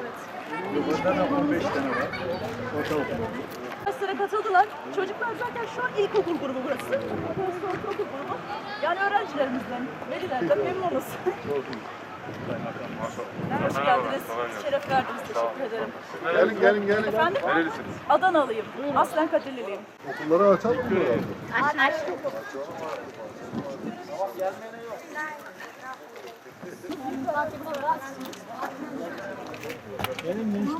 Evet. Burada da 15 tane var. Ortaokul. Derslere katıldılar. Çocuklar zaten şu an ilkokul grubu burası. Burası ortaokul grubu. Yani öğrencilerimizden, velilerden memnunuz. Hoş geldiniz. Şeref verdiniz. Teşekkür ederim. Gelin gelin gelin. Efendim? Adanalıyım. Aslen Kadirliliyim. Okulları açalım mı?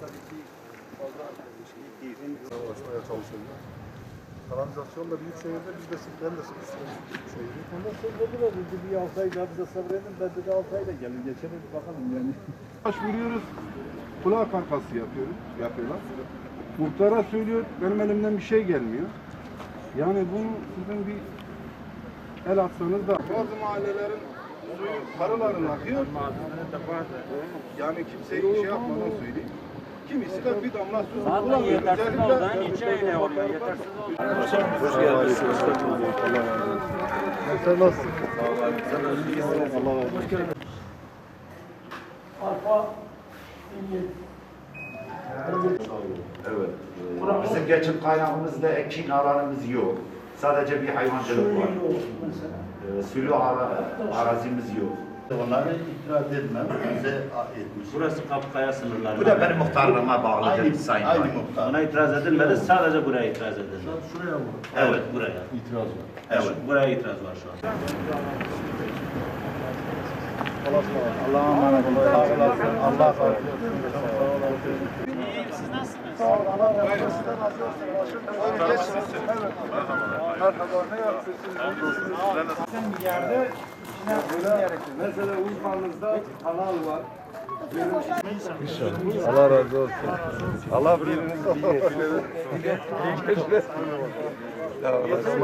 tabii ki fazla değil. Ulaşmaya çalışıyorlar. Kanalizasyon da büyük şehirde biz de ben de sıkı sıkı büyük şehirde. Ondan sonra dedi bir 6 ay daha bize sabredin. Ben dedi 6 ayda gelin geçelim bir bakalım yani. Başvuruyoruz. Kulağı kankası yapıyoruz, yapıyorlar. Muhtara söylüyor, benim elimden bir şey gelmiyor. Yani bunu sizin bir el atsanız da. Bazı mahallelerin suyu karıların akıyor. Yani kimseye bir şey yapmadan söyleyeyim. Kimisi de bir damla su Zaten yetersiz Özellikle- olduğundan içe öyle oluyor. Yetersiz olduğundan. Hoş geldiniz. Sen nasılsın? Allah razı olsun. Evet. Ee, Bizim geçim kaynağımızda ekin alanımız yok. Sadece bir hayvancılık var. Ee, Sülü ara, arazimiz yok. Onlara itiraz etmem, bize etmiş. Burası Kapkaya sınırları. Bu da benim muhtarlığıma bağlıdır Aynı, Sayın aynı muhtar. Buna itiraz edilmedi. Sadece buraya itiraz edildi. Şuraya mı? Evet buraya. İtiraz var. Evet. Buraya itiraz var şu an. Allah'a emanet olun. Sağ. Allah razı olsun. Sağ olun. Allah razı olsun. Sizden razı olsun. Buyurun yerde. Mesela Urfa'mızda kanal var. Allah razı olsun. Allah birinizi iyi etsin.